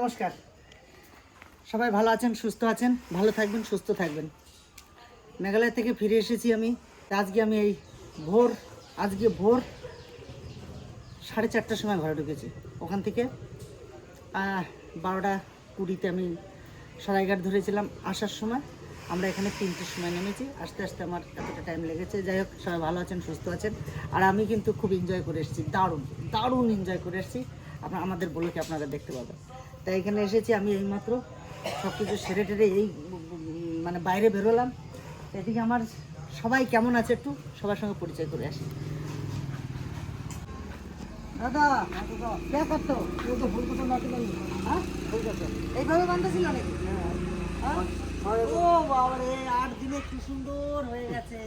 নমস্কার। সবাই ভালো আছেন, সুস্থ আছেন? ভালো থাকবেন, সুস্থ থাকবেন। মেঘালয় থেকে ফিরে এসেছি আমি। আজকে আমি এই ভোর, আজকে ভোর সাড়ে চারটার সময় ঘরে ঢুকেছি। ওখান থেকে বারোটা কুড়িতে আমি সরাইঘাট ধরেছিলাম। আসার সময় আমরা এখানে তিনটের সময় নেমেছি। আস্তে আস্তে আমার এতটা টাইম লেগেছে। যাই হোক, সবাই ভালো আছেন, সুস্থ আছেন। আর আমি কিন্তু খুব এনজয় করে এসেছি। দারুণ দারুণ এনজয় করে এসেছি। আপনার, আমাদের বলে কি আপনারা দেখতে পাবেন। তাই এখানে এসেছি আমি এইমাত্র সব কিছু সেরে টেরে এই মানে বাইরে বেরোলাম। এদিকে আমার সবাই কেমন আছে একটু সবার সঙ্গে পরিচয় করে আসি। দাদা কে করতো? হ্যাঁ? নাকি? হ্যাঁ? ও আট দিনে কি সুন্দর হয়ে গেছে।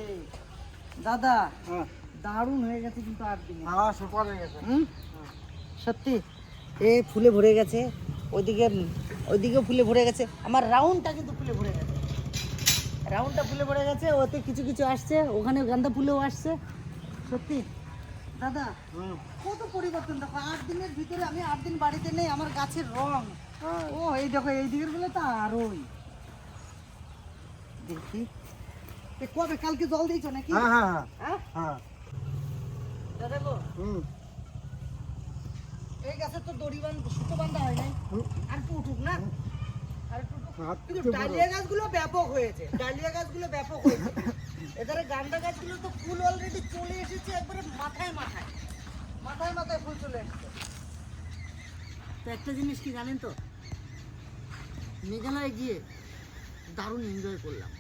দাদা দারুণ হয়ে গেছে কিন্তু আট দিনে। হুম? সত্যি এ ফুলে ভরে গেছে। ওইদিকে ওইদিকেও ফুলে ভরে গেছে। আমার রাউন্ডটা কিন্তু ফুলে ভরে গেছে। রাউন্ডটা ফুলে ভরে গেছে ওতে কিছু কিছু আসছে ওখানে গান্দা ফুলেও আসছে। সত্যি? দাদা কত পরিবর্তন দেখো আট দিনের ভিতরে আমি আট দিন বাড়িতে নেই আমার গাছের রং। ও এই দেখো এই দিকেরগুলো তো আরোই। দেখি। কবে? কালকে জল দিয়েছ নাকি? হ্যাঁ দাদা গো। এই গাছে তো দড়ি বান্ধ সুতো বান্ধা হয় নাই। আর একটু উঠুক না? আর একটু উঠুক। কিন্তু ডালিয়া গাছগুলো ব্যাপক হয়েছে। ডালিয়া গাছগুলো ব্যাপক হয়েছে। এধারে গান্দা গাছগুলো তো ফুল অলরেডি চলে এসেছে একবারে মাথায় মাথায়। মাথায় মাথায় ফুল চলে এসেছে। তো একটা জিনিস কি জানেন তো? মেঘালয় গিয়ে দারুণ এনজয় করলাম।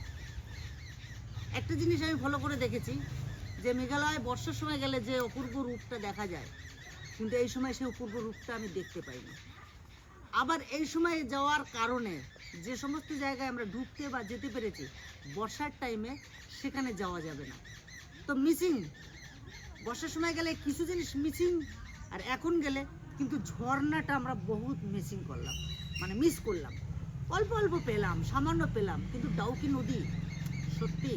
একটা জিনিস আমি ফলো করে দেখেছি যে মেঘালয় বর্ষার সময় গেলে যে অপূর্ব রূপটা দেখা যায় কিন্তু এই সময় সেই অপূর্ব রূপটা আমি দেখতে পাই না আবার এই সময় যাওয়ার কারণে যে সমস্ত জায়গায় আমরা ঢুকতে বা যেতে পেরেছি, বর্ষার টাইমে সেখানে যাওয়া যাবে না। তো মিসিং বর্ষার সময় গেলে কিছু জিনিস মিসিং আর এখন গেলে কিন্তু ঝর্ণাটা আমরা বহুত মিসিং করলাম মানে মিস করলাম। অল্প অল্প পেলাম, সামান্য পেলাম, কিন্তু ডাউকি নদী, সত্যি,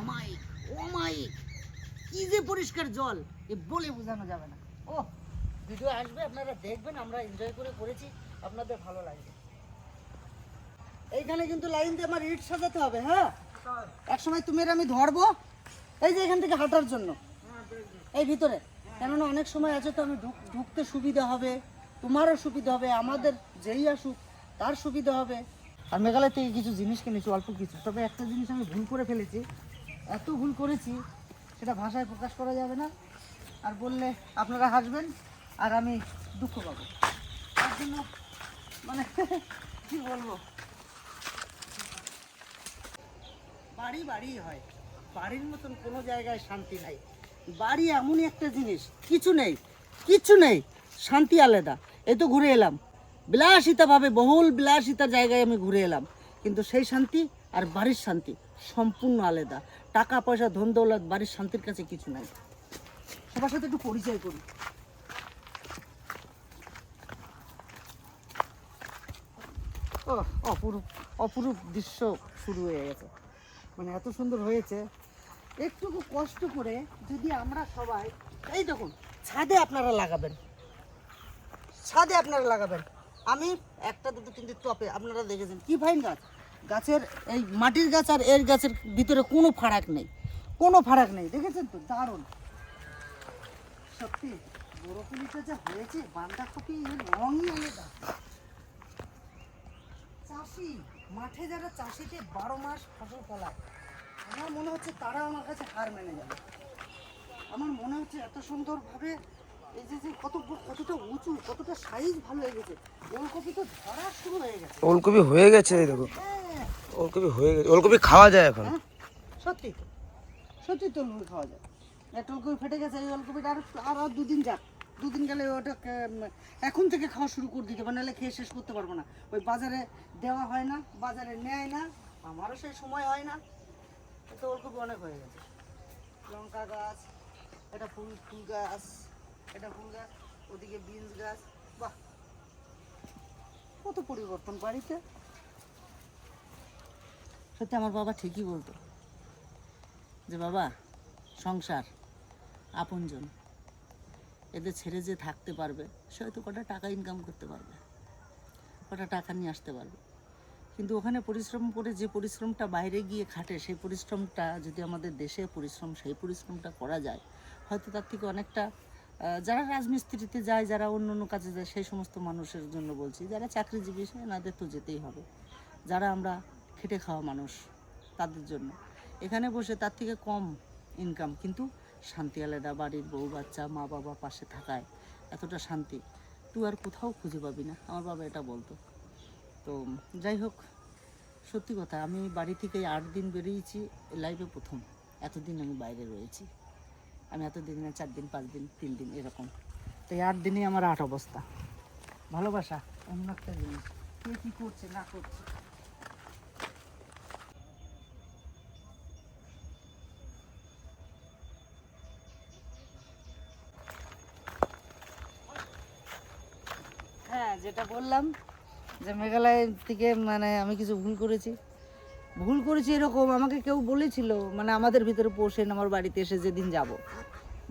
অমায়িক অমায়িক, কি যে পরিষ্কার জল, এ বলে বোঝানো যাবে না। ভিডিও আসবে, আপনারা দেখবেন, আমরা এনজয় করে করেছি, আপনাদের ভালো লাগবে। এইখানে কিন্তু লাইন দিয়ে আমার ইট সাজাতে হবে হ্যাঁ? এক সময় তুমি আর আমি ধরবো, এই যে এখান থেকে হাঁটার জন্য, এই ভিতরে। কেননা অনেক সময় আছে তো আমি ঢুক- ঢুকতে সুবিধা হবে, তোমারও সুবিধা হবে, আমাদের যেই আসুক, তার সুবিধা হবে। আর মেঘালয় থেকে কিছু জিনিস কিনেছি, অল্প কিছু, তবে একটা জিনিস আমি ভুল করে ফেলেছি, এত ভুল করেছি, সেটা ভাষায় প্রকাশ করা যাবে না। আর বললে আপনারা হাসবেন, আর আমি দুঃখ পাবো। তার জন্য মানে কি বলব? বাড়ি বাড়ি হয়। বাড়ির মতন কোনো জায়গায় শান্তি নাই। বাড়ি এমনই একটা জিনিস, কিছু নেই কিছু নেই, শান্তি আলাদা। এই তো ঘুরে এলাম। বিলাসিতাভাবে, বহুল বিলাসিতার জায়গায় আমি ঘুরে এলাম। কিন্তু সেই শান্তি আর বাড়ির শান্তি সম্পূর্ণ আলাদা। টাকা, পয়সা, ধন, দৌলত, বাড়ির শান্তির কাছে কিছু নাই। সবার সাথে একটু পরিচয় করি। ও অপরূপ অপরূপ দৃশ্য শুরু হয়ে গেছে। মানে এত সুন্দর হয়েছে। একটুকু কষ্ট করে যদি আমরা সবাই এই দেখুন, ছাদে আপনারা লাগাবেন। ছাদে আপনারা লাগাবেন। আমি একটা, দুটো, তিনটে টপে আপনারা দেখেছেন। কি ফাইন গাছ? গাছের এই মাটির গাছ আর এর গাছের ভিতরে কোনো ফারাক নেই। কোনো ফারাক নেই। দেখেছেন তো? দারুণ। সত্যি বরফুলিটা যা হয়েছে বাঁধাকপি এর রঙই আলাদা চাষি মাঠে যারা চাষিতে বারো মাস ফসল ফলায় আমার মনে হচ্ছে তারা আমার কাছে হার মেনে যাবে আমার মনে হচ্ছে এত সুন্দরভাবে এই যে যে কত কতটা উঁচু কতটা সাইজ ভালো হয়ে গেছে ওলকপি তো ধরা শুরু হয়ে গেছে। ওলকপি হয়ে গেছে এই দেখো। হ্যাঁ। ওলকপি হয়ে গেছে ওলকপি খাওয়া যায় এখন। হ্যাঁ, সত্যি তো সত্যি তো খাওয়া যায়। একটা ওলকপি ফেটে গেছে, এই ওলকপিটা আর আর আর দুদিন যাক। দুদিন গেলে ওটা এখন থেকে খাওয়া শুরু করে দিতে হবে, নাহলে খেয়ে শেষ করতে পারব না। ওই বাজারে দেওয়া হয় না, বাজারে নেয় না, আমারও সেই সময় হয় না। তো ওলকপি অনেক হয়ে গেছে। লঙ্কা গাছ, এটা ফুল ফুল গাছ, এটা ফুল গাছ, ওদিকে বিনস গাছ, বাহ! কত পরিবর্তন বাড়িতে। সত্যি আমার বাবা ঠিকই বলতো। যে বাবা, সংসার। আপনজন। এদের ছেড়ে যে থাকতে পারবে, সে হয়তো কটা টাকা ইনকাম করতে পারবে, কটা টাকা নিয়ে আসতে পারবে। কিন্তু ওখানে পরিশ্রম করে যে পরিশ্রমটা বাইরে গিয়ে খাটে, সেই পরিশ্রমটা যদি আমাদের দেশে পরিশ্রম, সেই পরিশ্রমটা করা যায়, হয়তো তার থেকে অনেকটা যারা রাজমিস্ত্রিতে যায়, যারা অন্য অন্য কাজে যায়, সেই সমস্ত মানুষের জন্য বলছি, যারা চাকরিজীবী এনাদের তো যেতেই হবে। যারা আমরা খেটে খাওয়া মানুষ, তাদের জন্য। এখানে বসে তার থেকে কম ইনকাম কিন্তু শান্তি আলাদা, বাড়ির বউ, বাচ্চা, মা, বাবা পাশে থাকায় এতটা শান্তি। তুই আর কোথাও খুঁজে পাবি না, আমার বাবা এটা বলতো। তো যাই হোক, সত্যি কথা, আমি বাড়ি থেকে আট দিন বেরিয়েছি লাইফে প্রথম। এতদিন আমি বাইরে রয়েছি। আমি এতদিন না, চার দিন, পাঁচ দিন, তিন দিন এরকম। তো এই আট দিনই আমার আট অবস্থা। ভালোবাসা, অন্য একটা জিনিস। কে কী করছে, না করছে হ্যাঁ যেটা বললাম যে মেঘালয় থেকে মানে আমি কিছু ভুল করেছি। ভুল করেছি এরকম, আমাকে কেউ বলেছিল মানে আমাদের ভিতরে পৌঁছেন আমার বাড়িতে এসে যেদিন যাব।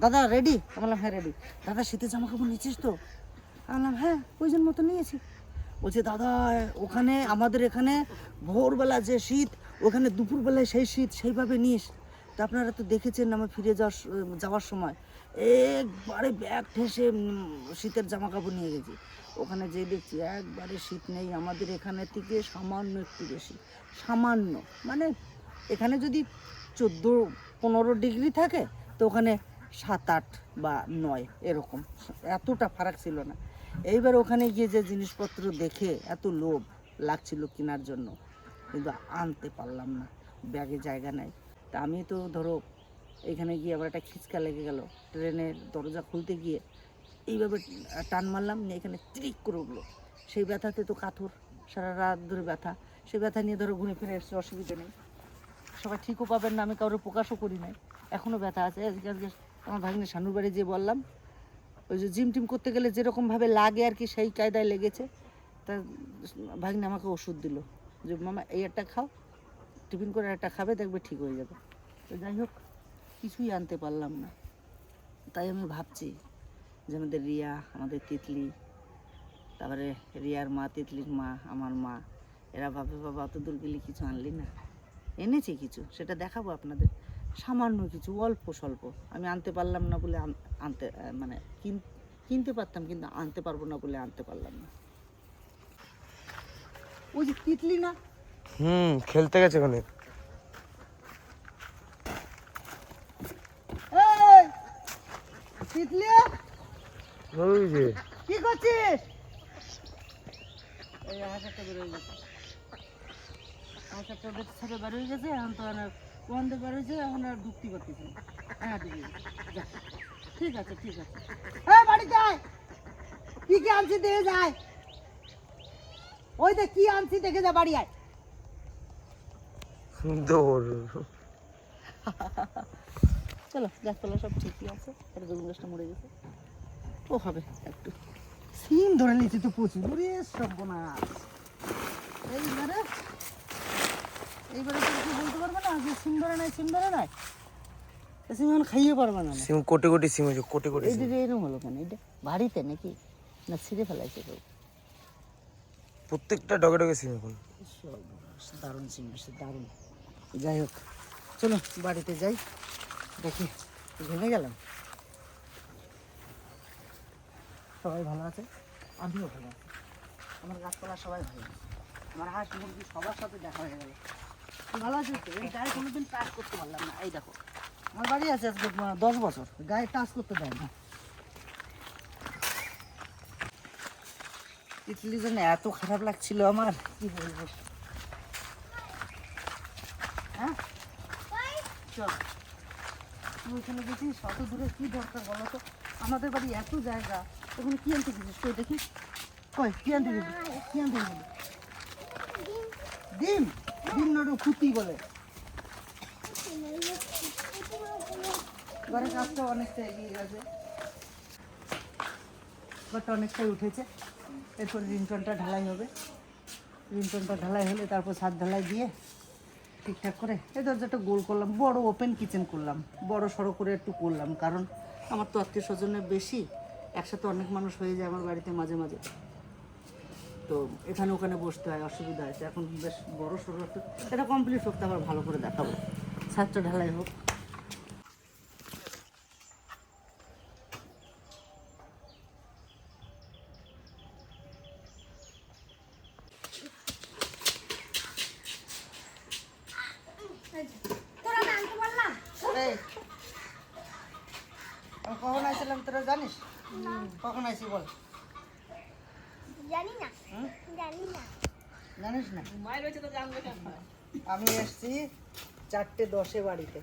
দাদা রেডি আমি বললাম হ্যাঁ রেডি দাদা, শীতের জামা কাপড় নিয়েছিস তো? বললাম হ্যাঁ প্রয়োজন মতো নিয়েছি। বলছে দাদা, ওখানে, আমাদের এখানে ভোরবেলা যে শীত, ওখানে দুপুরবেলায় সেই শীত সেইভাবে নিস। তা আপনারা তো দেখেছেন আমার ফিরে যাওয়ার যাওয়ার সময়। একবারে ব্যাগ ঠেসে শীতের জামা কাপড় নিয়ে গেছি। ওখানে যে দেখছি একবারে শীত নেই, আমাদের এখানে থেকে সামান্য একটু বেশি। সামান্য মানে এখানে যদি চোদ্দ, পনেরো ডিগ্রি থাকে, তো ওখানে সাত, আট বা নয় এরকম। এতটা ফারাক ছিল না। এইবার ওখানে গিয়ে যে জিনিসপত্র দেখে এত লোভ লাগছিল কেনার জন্য, কিন্তু আনতে পারলাম না। ব্যাগে জায়গা নেই। তা আমি তো ধরো এখানে গিয়ে আবার একটা খিচকা লেগে গেল। ট্রেনের দরজা খুলতে গিয়ে এইভাবে টান মারলাম, নিয়ে এখানে ত্রিক করে উঠল। সেই ব্যথাতে তো কাথর সারা রাত ধরে ব্যথা। সেই ব্যথা নিয়ে ধরো ঘুরে ফিরে এসছে, অসুবিধা নেই। সবাই ঠিকও পাবেন না, আমি কারোর প্রকাশও করি নাই। এখনও ব্যথা আছে, আজকে আজকে আমার ভাগ্নে শানুর বাড়ি যে বললাম, ওই যে জিম টিম করতে গেলে যেরকমভাবে লাগে আর কি, সেই কায়দায় লেগেছে। তা ভাগ্নে আমাকে ওষুধ দিল, যে, মামা, এই একটা খাও, টিফিন করে একটা খাবে, দেখবে ঠিক হয়ে যাবে। তো যাই হোক, কিছুই আনতে পারলাম না। তাই আমি ভাবছি যে আমাদের রিয়া, আমাদের তিতলি, তারপরে রিয়ার মা, তিতলির মা, আমার মা, এরা ভাবে বাবা অত দূর গেলে কিছু আনলি না। এনেছি কিছু, সেটা দেখাবো আপনাদের। সামান্য কিছু, অল্প স্বল্প। আমি আনতে পারলাম না বলে আনতে মানে কিন- কিনতে পারতাম কিন্তু আনতে পারব না বলে আনতে পারলাম না। ওই যে তিতলি না? হুম, খেলতে গেছে ওখানে এই তিতলি? ওই যে কি করছিস? এই হাঁসাটা বেরোয় গেছে। হাঁসাটা ওদের ছেড়ে বেরোয় গেছে এখন তো আর কোন দিকে বেরোয়েছে এখন আর ঢুকতে পারতেছি হ্যাঁ। ঠিক আছে ঠিক আছে। বাড়ি যাই কি কি আনছি দেখে যায় ওই দেখ কি আনছি দেখে যা বাড়ি আয়। সুন্দর চলো গাছপালা সব ঠিকই আছে। একটা বেগুন গাছটা মরে গেছে। ও হবে একটু। সিম ধরে নিয়েছি তো প্রচুর। ওরে সর্বনাশ। এইবারে এইবারে তো কিছু বলতে পারবে না যে সিম ধরে নাই সিম ধরে নাই সিম এখন খাইয়ে পারবে না। সিম কোটি কোটি সিম হয়েছে কোটি কোটি এই। যে এরকম হলো কেন? এটা বাড়িতে নাকি? না ছিঁড়ে ফেলাইছে কেউ? প্রত্যেকটা ডগে ডগে সিম এখন। দারুণ সিম দারুণ। যাই হোক চলো বাড়িতে যাই। দেখি ঘুমে গেলাম। সবাই ভালো আছে? আমিও ভালো আছি। আমার গাছপালা সবাই ভালো আছে। আমার হাঁস মুরগি সবার সাথে দেখা হয়ে গেল। ভালো আছিস তো? এই গায়ে কোনোদিন টাচ করতে পারলাম না। এই দেখো। আমার বাড়ি আছে আজকে দশ বছর। গায়ে টাচ করতে দেয় না। ইডলির জন্য এত খারাপ লাগছিল আমার। কি বলব? হ্যাঁ? চল। তুই ওখানে গেছিস অত দূরে কি দরকার বলো তো? আমাদের বাড়ি এত জায়গা, ওখানে কি আনতে গেছিস? তুই দেখি। কই, কি আনতে গেছিস কি আনতে গেছিস ডিম। ডিম নড়ু কুতি বলে। ঘরের কাজটা অনেকটা এগিয়ে গেছে। ঘরটা অনেকটাই উঠেছে। এরপর রিংটনটা ঢালাই হবে। রিংটনটা ঢালাই হলে তারপর ছাদ ঢালাই দিয়ে ঠিকঠাক করে। এই দরজাটা গোল করলাম, বড় ওপেন কিচেন করলাম, বড় সড়ো করে একটু করলাম, কারণ আমার তো আত্মীয় স্বজনের বেশি, একসাথে অনেক মানুষ হয়ে যায় আমার বাড়িতে মাঝে মাঝে। তো এখানে ওখানে বসতে হয়, অসুবিধা আছে এখন বেশ বড় সড়ো একটা, এটা কমপ্লিট হোক আবার ভালো করে দেখাবো। ছাত্র ঢালাই হোক তোরা আমি আনতে পারলাম এই, আমি কখন আইছিলাম তোরা জানিস কখন আইছি বল? জানি না? জানি না জানিস না। আমি এসছি চারটে দশে বাড়িতে।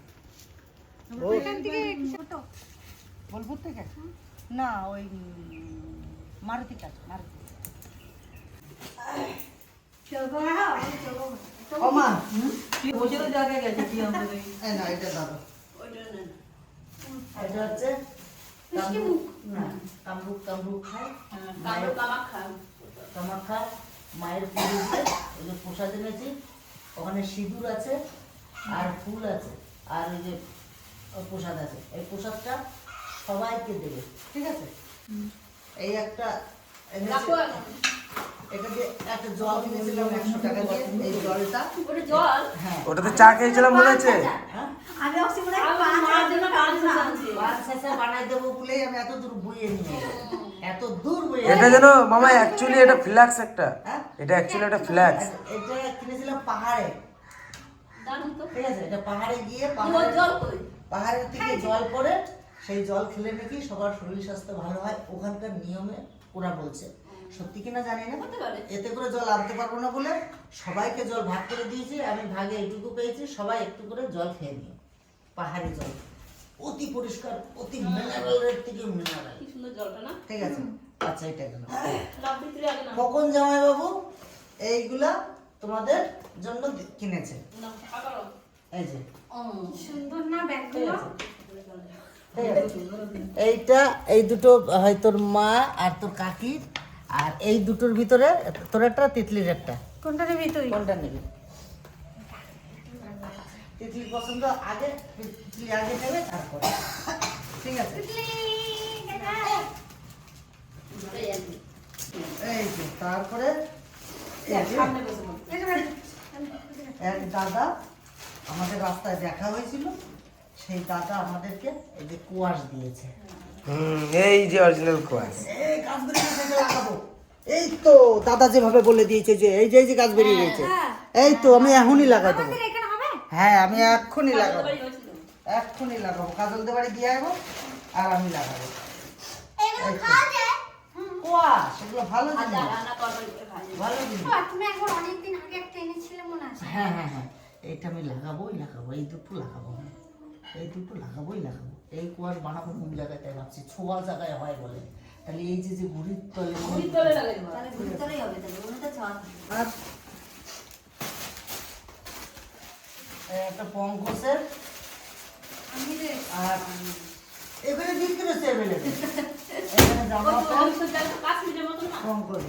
বোলপুর থেকে? না ওই মারুতি কাজ মারুতি। ওমা। এই না এটা দাদা। এটা হচ্ছে কামরুক কামরুক খায় মায়ের পুজোতে ওই যে প্রসাদ এনেছি ওখানে সিঁদুর আছে আর ফুল আছে আর ওই যে প্রসাদ আছে। এই প্রসাদটা সবাইকে দেবে ঠিক আছে? এই একটা এনেছি। এটা দিয়ে জল একশো টাকা দিয়ে এই জলটা। হ্যাঁ। ওটাতে চা খেয়েছিলাম মনে আছে হ্যাঁ। আমি অবশ্য হয় পাঁচ হাজার টাকা দাম। পাঁচ শেষে বানাই দেবো বলেই আমি এত দূর বইয়ে নিয়ে এলাম। এত দূর বইয়ে এটা যেন মামা অ্যাকচুয়ালি এটা ফ্ল্যাক্স একটা। হ্যাঁ? এটা অ্যাকচুয়ালি একটা ফ্ল্যাক্স এটা কিনেছিলাম পাহাড়ে। ঠিক আছে এটা পাহাড়ে গিয়ে পাহাড়ের থেকে জল পড়ে সেই জল খেলে নাকি সবার শরীর স্বাস্থ্য ভালো হয়। ওখানকার নিয়মে ওরা বলছে। সত্যি কিনা জানি না। এতে করে জল আনতে পারব না বলে সবাইকে জল ভাগ করে দিয়েছি। আমি ভাগে এইটুকু পেয়েছি সবাই একটু করে জল খেয়ে নিও পাহাড়ি জল। অতি পরিষ্কার অতি মিনারেলের থেকে মিনারেল ঠিক আছে। আচ্ছা এটা গেল। কখন জামাই বাবু এইগুলা তোমাদের জন্য কিনেছে? এই যে। সুন্দর না ব্যাগগুলো। এইটা এই দুটো হয় তোর মা আর তোর কাকির আর এই দুটোর ভিতরে তোর একটা তিতলির একটা। কোনটা কোনটার ভিতরে? কোনটা নিবি? তিতলি পছন্দ আগে তিতলি আগে নেবে তারপরে। ঠিক আছে? এই যে তারপরে এক দাদা আমাদের রাস্তায় দেখা হয়েছিল। সেই দাদা আমাদেরকে এই যে কুয়াশ দিয়েছে। হুম এই যে অরিজিনাল কোয়াস এই গাছ বেরিয়ে গেছে এটা লাগাবো। এই তো দাদা যেভাবে বলে দিয়েছে যে এই যে এই যে গাছ বেরিয়ে গেছে। এই তো আমি এখনই লাগাই দেবো। হ্যাঁ আমি এক্ষুনি লাগাবো। এক্ষুনি লাগাবো। কাজল দেবাড়ি দিয়ে আসব আর আমি লাগাবো। সেগুলো ভালো জিনিস। ভালো জিনিস। তুমি একবার অনেকদিন আগে একটা এনেছিলে মনে আছে? হ্যাঁ হ্যাঁ হ্যাঁ। আমি লাগাবোই লাগাবো। এই দুটো লাগাবো এই দুটো লাগাবোই লাগাবো। এই বানাবো কোন জায়গায় তাই ভাবছি ছোয়া জায়গায় হয় বলে। তাহলে এই যে যে ঘুড়ির তলে তাহলে ভিতরেই হবে তাহলে ওটা তো ছাড় আর এই একটা পঙ্কজের আর এখানে বিক্রি হচ্ছে অ্যাভেলেবেল এখানে জামা পঙ্কজ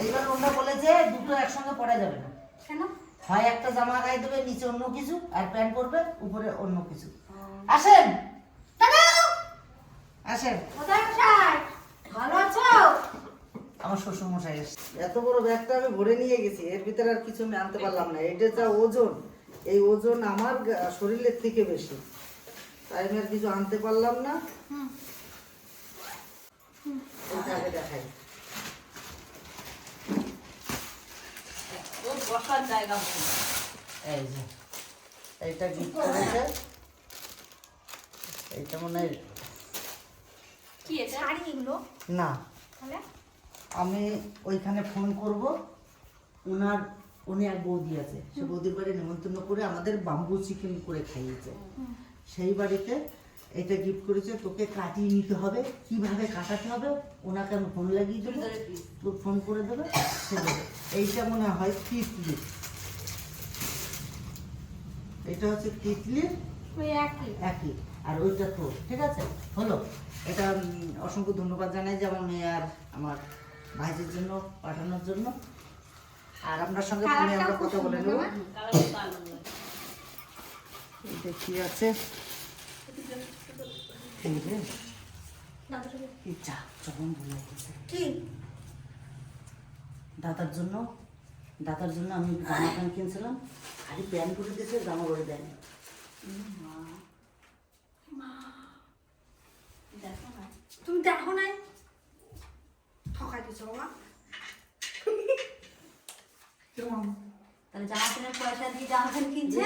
এইবার বলেছে দুটো একসঙ্গে পরা যাবে না। কেন? হয় একটা জামা গায়ে দেবে নিচে অন্য কিছু আর প্যান্ট পরবে উপরে অন্য কিছু। আসেন। আসেন। ভালো আছো? আমার শ্বশুর মশাই এত বড় ব্যাগটা আমি ভরে নিয়ে গেছি এর ভিতরে আর কিছু আমি আনতে পারলাম না। এটা যা ওজন। এই ওজন আমার শরীরের থেকে বেশি। তাই আমি আর কিছু আনতে পারলাম না। দেখাই। এই যে এইটা গিফট করেছে? এইটা মনে হয় শাড়ি এগুলো? না। আমি ওইখানে ফোন করব। ওনার উনি এক বৌদি আছে সে বৌদির বাড়ি নিমন্ত্রণ করে আমাদের বাম্বু চিকেন করে খাইয়েছে। সেই বাড়িতে এটা গিফট করেছে তোকে কাটিয়ে নিতে হবে কীভাবে কাটাতে হবে ওনাকে আমি ফোন লাগিয়ে দেবো তোর ফোন করে দেবে সে দেবে। এইটা মনে হয় তিতলি। এটা হচ্ছে তিতলির ওই একই। আর ওইটা তো ঠিক আছে? হলো। এটা অসংখ্য ধন্যবাদ জানাই যে আমার মেয়ে আর আমার ভাইদের জন্য পাঠানোর জন্য। আর আপনার সঙ্গে ফোনে আমরা কথা বলে নেব। না? এটা কি আছে? এই চা ভুলে গেছে কি? দাদার জন্য দাদার জন্য আমি জামা প্যান্ট কিনছিলাম খালি প্যান্ট করে দিয়েছে জামা করে দেয়নি। তুমি দেখো নাই? ঠকাই দিছো বাবা। তাহলে জামা প্যান্টের পয়সা দিয়ে জামা প্যান্ট কিনছে?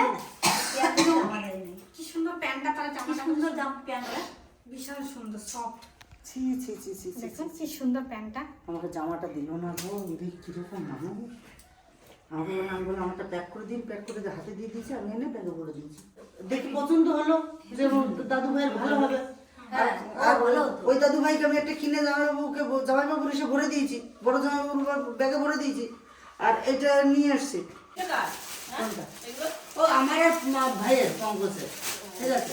জামা দেয়নি কি সুন্দর প্যান্টটা তারা কি জামাটা সুন্দর জামা প্যান্টটা? ভীষণ সুন্দর সফট ছি ছি ছি কি সুন্দর প্যান্টটা। আমাকে জামাটা দিল না গো ইরে কীরকম মানুষ আমি বললাম আমি বললাম আমারটা প্যাক করে দিন প্যাক করে হাতে দিয়ে দিয়েছি আমি এনে ব্যাগে করে দিয়েছি। দেখি পছন্দ হলো যে দাদু ভাইয়ের ভালো হবে। হ্যাঁ, আর ও ওই দাদু ভাইকে আমি একটা কিনে জামাইবাবুকে জামাইবাবুর এসে ভরে দিয়েছি। বড় জামাই জামাইবাবুর ব্যাগে ভরে দিয়েছি। আর এটা নিয়ে আসছি। কোনটা? ও আমার এক মা- ভাইয়ের পঙ্কজের। ঠিক আছে?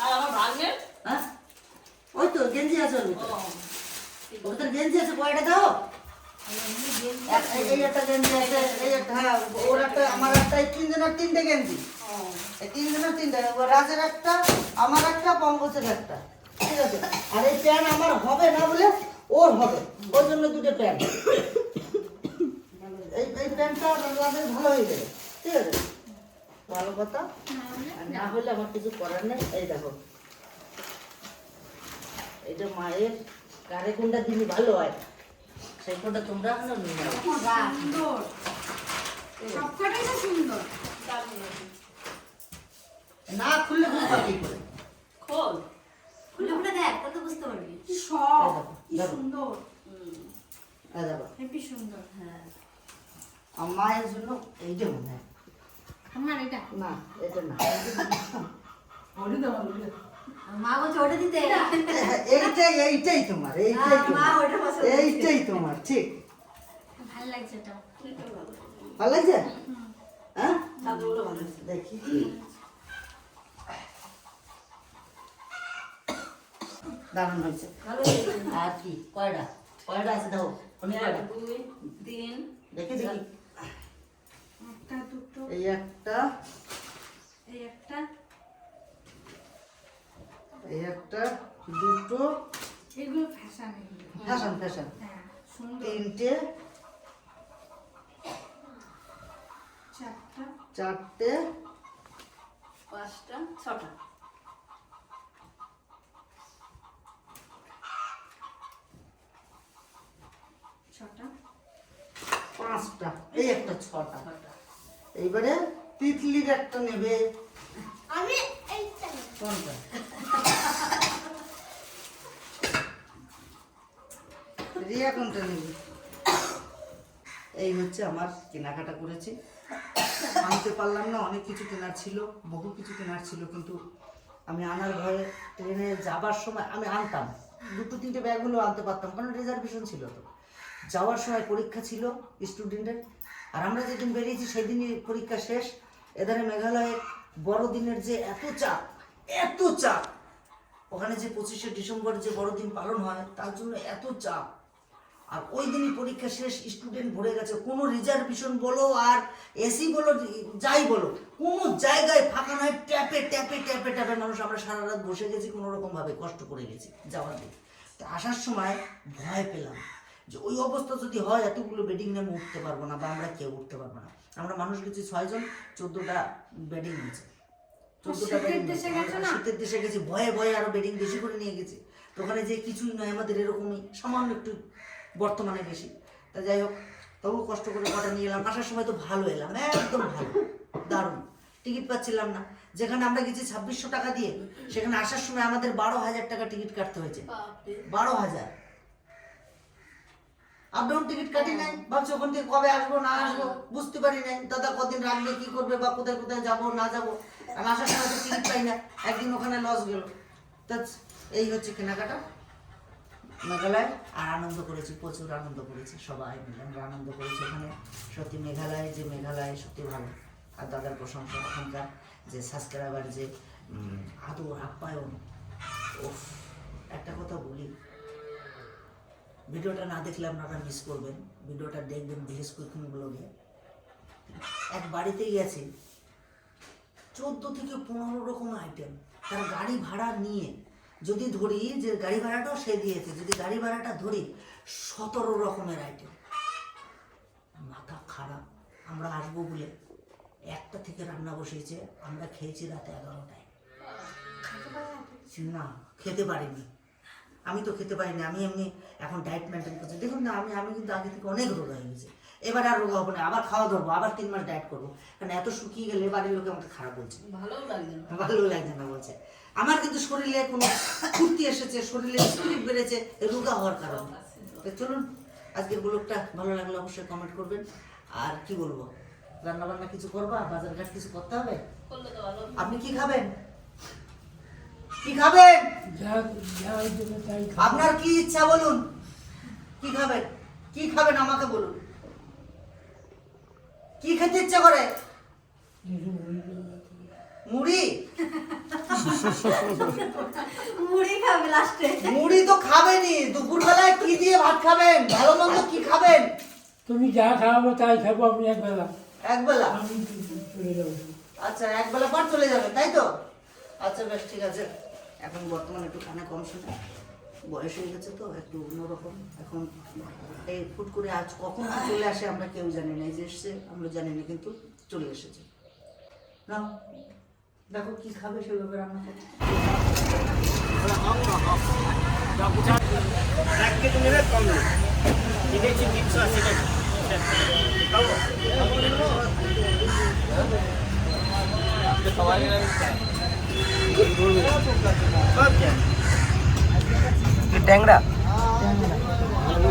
আর আমার ভাগ্নের? হ্যাঁ? ওই তো গেঞ্জি আছে ওর ভিতরে। ওর ভিতরে গেঞ্জি আছে কয়টা দাও। এই- একটা গেঞ্জি আছে এই একটা হ্যাঁ ওর একটা আমার একটা তিনজনের তিনটে গেঞ্জি। তিনজনের তিনটে রাজের একটা আমার একটা পঙ্কজের একটা। ঠিক আছে? আর এই প্যান্ট আমার হবে না বলে ওর হবে। ওর জন্য দুটো প্যান্ট। এই এই প্যান্টটা রাজের ভালো হয়ে যাবে ঠিক আছে? ভালো কথা? না হলে আমার কিছু করার নেই। এই দেখো। এটা মায়ের কারে কোনটা দিলে ভালো হয় সেই কোনটা তোমরা নিয়ে নাও। সুন্দর। সবকটাই তো সুন্দর। না খুললে বুঝবা কি করে খোল। খুলে খুলে দেখ তাহলে বুঝতে পারবি। কি সব কি সুন্দর। এই দেখো। হেপি সুন্দর। হ্যাঁ। আমার মায়ের জন্য এইটা মনে হয় আমার এটা? না এটা না। আর মা বলছে ওটা দিতে। এইটাই এইটাই তোমার এইটাই আর তোমার। এইটাই তোমার ঠিক। ভালো লাগছে এটা ভালো লাগছে? হ্যাঁ? ভালো আছে। দেখি। দারুণ হয়েছে। আর কি? কয়টা? কয়টা আছে দাও? অনেক কয়টা? দুই তিন। দেখি দেখি। একটা দুটো। এই একটা। এই একটা। এই একটা দুটো। এগুলো ফ্যাশন ফ্যাশন ফ্যাশন হ্যাঁ তিনটে। চারটা। চারটে। পাঁচটা ছটা। ছটা। পাঁচটা। এই একটা ছটা। এইবারে তিতলির একটা নেবে। আমি কোনটা? রিয়া কোনটা নেবে? এই হচ্ছে আমার কেনাকাটা করেছি। আনতে পারলাম না অনেক কিছু কেনার ছিল বহু কিছু কেনার ছিল কিন্তু আমি আনার ভয়ে ট্রেনে যাবার সময় আমি আনতাম। দুটো তিনটে ব্যাগগুলো আনতে পারতাম কারণ রিজার্ভেশন ছিল তো। যাওয়ার সময় পরীক্ষা ছিল স্টুডেন্টের আর আমরা যেদিন বেরিয়েছি, সেদিনই পরীক্ষা শেষ। এধারে মেঘালয়ে বড়দিনের যে এত চাপ এত চাপ, ওখানে যে পঁচিশে ডিসেম্বর যে বড়দিন পালন হয়, তার জন্য এত চাপ। আর ওই দিনই পরীক্ষা শেষ, স্টুডেন্ট ভরে গেছে। কোনো রিজার্ভেশন বলো আর এসি বলো, যাই বলো, কোনো জায়গায় ফাঁকা নয়, ট্যাপে ট্যাপে ট্যাপে ট্যাপে মানুষ। আমরা সারা রাত বসে গেছি, কোনো রকম ভাবে কষ্ট করে গেছি, যাওয়ার দিন তো আসার সময় ভয় পেলাম। যে ওই অবস্থা যদি হয় এতগুলো বেডিং নেমে উঠতে পারব না বা আমরা কেউ উঠতে পারব না। আমরা মানুষ গেছি ছয়জন চোদ্দোটা বেডিং নিয়েছে। চোদ্দোটা শীতের দেশে গেছো ভয়ে ভয়ে আরও বেডিং বেশি করে নিয়ে গেছি। তো ওখানে যে কিছুই নয় আমাদের এরকমই সামান্য একটু বর্তমানে বেশি। তা যাই হোক তবু কষ্ট করে কটা নিয়ে এলাম। আসার সময় তো ভালো এলাম একদম ভালো দারুণ। টিকিট পাচ্ছিলাম না। যেখানে আমরা গেছি ছাব্বিশশো টাকা দিয়ে সেখানে আসার সময় আমাদের বারো হাজার টাকা টিকিট কাটতে হয়েছে। বারো হাজার। আপ ডাউন টিকিট কাটি নাই ভাবছি ওখান থেকে কবে আসব, না আসব, বুঝতে পারি নাই। দাদা কদিন রাখবে, কি করবে, বা কোথায় কোথায় যাব, না যাব। আর আসার সময় তো টিকিট পাই না। একদিন ওখানে লস গেল। তা এই হচ্ছে কেনাকাটা। মেঘালয়, আর আনন্দ করেছি, প্রচুর আনন্দ করেছি, সবাই মিলে। আমরা আনন্দ করেছি ওখানে। সত্যি মেঘালয় যে মেঘালয়, সত্যি ভালো। আর দাদার প্রশংসা ওখানকার যে সাবস্ক্রাইবার যে আদর, আপ্যায়ন। ওফ একটা কথা বলি ভিডিওটা না দেখলে আপনারা মিস করবেন। ভিডিওটা দেখবেন বিশেষ কুইকিং ব্লগে। এক বাড়িতে গেছি চোদ্দ থেকে পনেরো রকম আইটেম তার গাড়ি ভাড়া নিয়ে যদি ধরি, যে গাড়ি ভাড়াটাও সে দিয়েছে, যদি গাড়ি ভাড়াটা ধরি, সতেরো রকমের আইটেম মাথা খারাপ। আমরা আসব বলে একটা থেকে রান্না বসিয়েছে, আমরা খেয়েছি রাতে এগারোটায়। না, খেতে পারিনি। আমি তো খেতে পারি না আমি এমনি এখন ডায়েট মেনটেন করছি। দেখুন না আমি আমি কিন্তু আগে থেকে অনেক রোগা হয়ে গেছি। এবার আর রোগা হব না আবার খাওয়া ধরবো আবার তিন মাস ডায়েট করব। কারণ এত শুকিয়ে গেলে বাড়ির লোকে আমাকে খারাপ বলছে। ভালোও লাগছে না। ভালো লাগছে না বলছে। আমার কিন্তু শরীরে কোনো ফুর্তি এসেছে শরীরে স্পিরিট বেড়েছে রোগা হওয়ার কারণে। তো চলুন আজকের ব্লগটা ভালো লাগলে অবশ্যই কমেন্ট করবেন। আর কি বলব? রান্না বান্না কিছু করবা? বাজার ঘাট কিছু করতে হবে? ভালো। আপনি কি খাবেন? কি খাবেন? আপনার কি ইচ্ছা বলুন? কি খাবেন? কি খাবেন আমাকে বলুন। কি খেতে ইচ্ছা করে? মুড়ি মুড়ি? খাবে লাস্টে। মুড়ি তো খাবেনই। দুপুরবেলায় কি দিয়ে ভাত খাবেন? ভালো মন্দ কি খাবেন? তুমি যা খাওয়াবো তাই খাব আমি একবেলা। একবেলা? আচ্ছা একবেলা পর চলে যাবে তাই তো? আচ্ছা বেশ ঠিক আছে। এখন বর্তমানে একটু কানে কম শুনে। বয়স হয়ে গেছে তো, একটু অন্যরকম। এখন এই ফুট করে আজ কখন চলে আসে আমরা কেউ জানি না। এই যে এসছে, আমরা জানি না, কিন্তু চলে এসেছে। না দেখো কি খাবে সেভাবে রান্না করো। কি ট্যাংরা আলু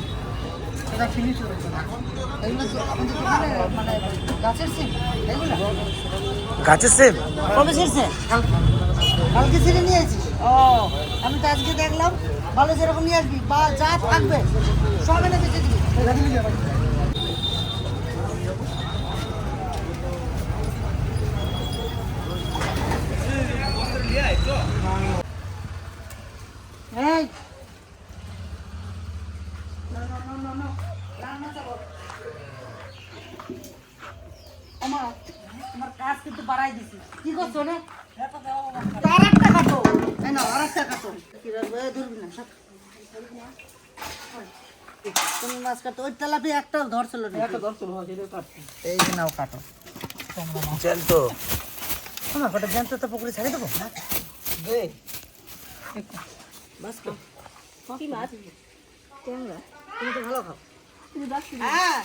এটা ফিনিশ দোকানে মানে গাছের সিম এগুলো গাছের সেব কবে ছিঁড়ছে কালকে। ছিঁড়ে নিয়েছি। ও আমি তো আজকে দেখলাম ভালো যেরকম নিয়ে আসবি বা যা থাকবে সব এনে বেঁচে দিবি এই না, না, না, না, না, রান্না চাপো। ওমা, তোমার কাজ কিন্তু বাড়াই দিছি কি করছ রে আর একটা কাটো এই না আর একটা কাটো কি রাখব এই ধরবি না সব তুমি মাছ কাটো ওই তেলাপি একটা ধরছিল না একটা ধরছিল এই যে নাও কাটো। চল তো কটা। জ্যান্ত তো পুকুরে ছেড়ে দেবো বাস কি মাছ ট্যাংরা তুমি তো ভালো খাও হ্যাঁ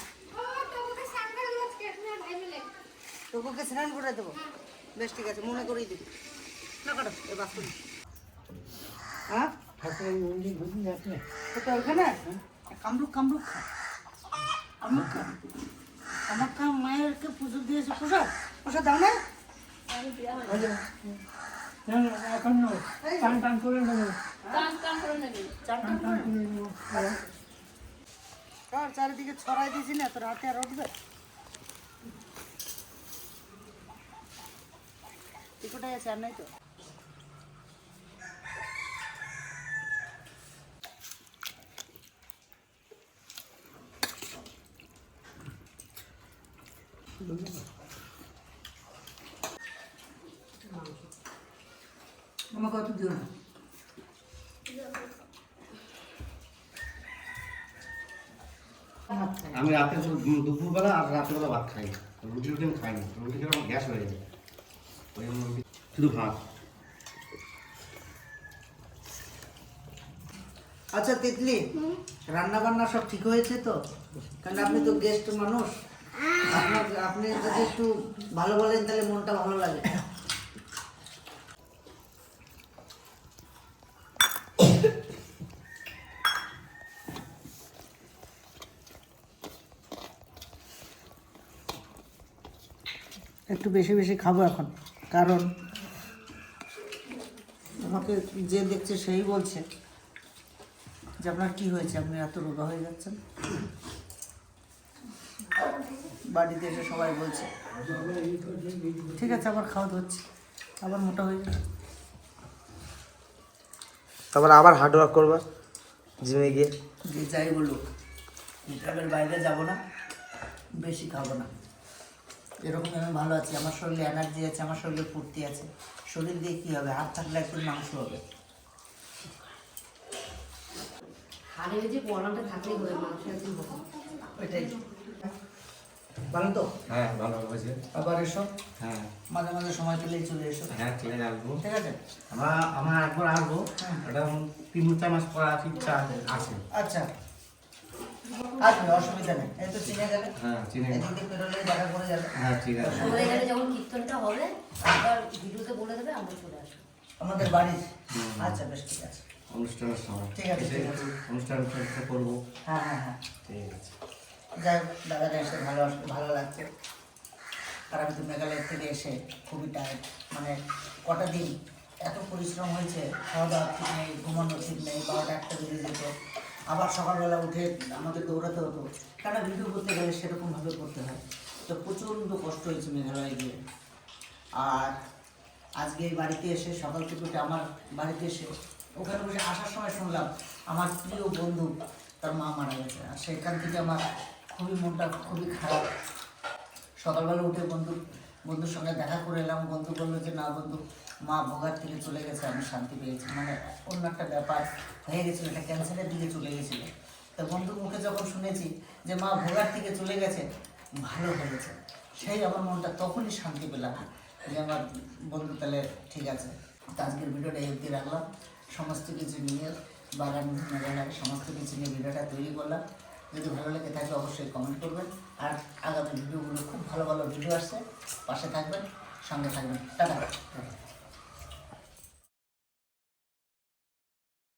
তোকে স্নান করে দেবো। বেশ ঠিক আছে মনে করেই দিবি। না কাটো এ বাস হ্যাঁ ঠাকুরের মন্দির ঘুরতে যাচ্ছে। কোথায় ওখানে? কামরুক কামরুক খা কামরুক খা আমার খা মায়েরকে পুজো দিয়েছে। প্রসাদ প্রসাদ দাও না। না না এখন টান টান করে নেব টান টান করে নেবে। টান টান করে নেব কার চারিদিকে ছড়াই দিয়েছি না তো রাতে আর উঠবে। টিকোটাই আছে আর নাই তো? রাতে দুপুরবেলা আর রাত্রেবেলা ভাত খাই রুটি রুটি আমি খাই না। রুটি খেলে আমার গ্যাস হয়ে যায়। ওই শুধু ভাত। আচ্ছা তিতলি রান্না বান্না সব ঠিক হয়েছে তো? কারণ আপনি তো গেস্ট মানুষ। আপনার আপনি যদি একটু ভালো বলেন, তাহলে মনটা ভালো লাগে। একটু বেশি বেশি খাব এখন। কারণ আমাকে যে দেখছে সেই বলছে যে আপনার কি হয়েছে? আপনি এত রোগা হয়ে যাচ্ছেন। বাড়িতে এসে সবাই বলছে ঠিক আছে আবার খাওয়া হচ্ছে আবার মোটা হয়ে যাবে তারপর আবার হার্ড ওয়ার্ক করবা জিমে গিয়ে? যে যাই বলুক হিসাবের বাইরে যাব না বেশি খাব না। এরকম আমি ভালো আছি। আমার শরীরে এনার্জি আছে আমার শরীরে ফুর্তি আছে। শরীর দিয়ে কী হবে? হাত থাকলে একটু মাংস হবে। হাড়ে যে পড়াটা থাকলেই হবে মানুষের একদিন হবে। ওইটাই। ভালো তো? হ্যাঁ ভালো হয়েছে। আবার এসো। হ্যাঁ। মাঝে মাঝে সময় পেলেই চলে এসো। হ্যাঁ আছে আসব। ঠিক আছে? আমরা আমরা একবার আসব। এটা তিন চার মাস পর ইচ্ছা আছে। আচ্ছা। আসবে অসুবিধা নেই। এই তো চিনে গেলে। হ্যাঁ চিনে এদিক পেরোলে দেখা করে যাবে। হ্যাঁ ঠিক আছে। আমাদের এখানে যখন কীর্তনটা হবে একবার ভিডিওতে বলে দেবে আমরা চলে আসব। আমাদের বাড়ির আচ্ছা বেশ ঠিক আছে। অনুষ্ঠানের সময়। ঠিক আছে, এসে ঠিক আছে। অনুষ্ঠান করব। হ্যাঁ হ্যাঁ হ্যাঁ। ঠিক আছে। যাই হোক দাদাটা এসে ভালো ভালো লাগছে। আর আমি তো মেঘালয় থেকে এসে খুবই টায়ার্ড মানে কটা দিন এত পরিশ্রম হয়েছে খাওয়া দাওয়া ঠিক নেই ঘুমানো ঠিক নেই বারোটা একটা বেজে যেত। আবার সকালবেলা উঠে আমাদের দৌড়াতে হতো। কেন ভিডিও করতে গেলে সেরকমভাবে করতে হয়। তো প্রচণ্ড কষ্ট হয়েছে মেঘালয়ে গিয়ে। আর আজকে এই বাড়িতে এসে সকাল থেকে আমার বাড়িতে এসে ওখানে বসে আসার সময় শুনলাম, আমার প্রিয় বন্ধু তার মা মারা গেছে। আর সেখান থেকে আমার খুবই মনটা খুবই খারাপ। সকালবেলা উঠে বন্ধু, বন্ধুর সঙ্গে দেখা করে এলাম। বন্ধু বলল যে, না বন্ধু মা ভোগার থেকে চলে গেছে, আমি শান্তি পেয়েছি। মানে অন্য একটা ব্যাপার হয়ে গেছিল, এটা ক্যান্সারের দিকে চলে গেছিল। তো বন্ধুর মুখে যখন শুনেছি যে মা ভোগার থেকে চলে গেছে, ভালো হয়েছে সেই আমার মনটা তখনই শান্তি পেলাম যে আমার বন্ধু তাহলে ঠিক আছে। আজকের ভিডিওটা অবধি রাখলাম। সমস্ত কিছু নিয়ে বাগান সমস্ত কিছু নিয়ে ভিডিওটা তৈরি করলাম। যদি ভালো লেগে থাকে অবশ্যই কমেন্ট করবেন। আর আগামী ভিডিওগুলো খুব ভালো ভালো ভিডিও আসছে, পাশে থাকবেন, সঙ্গে থাকবেন। টাটা।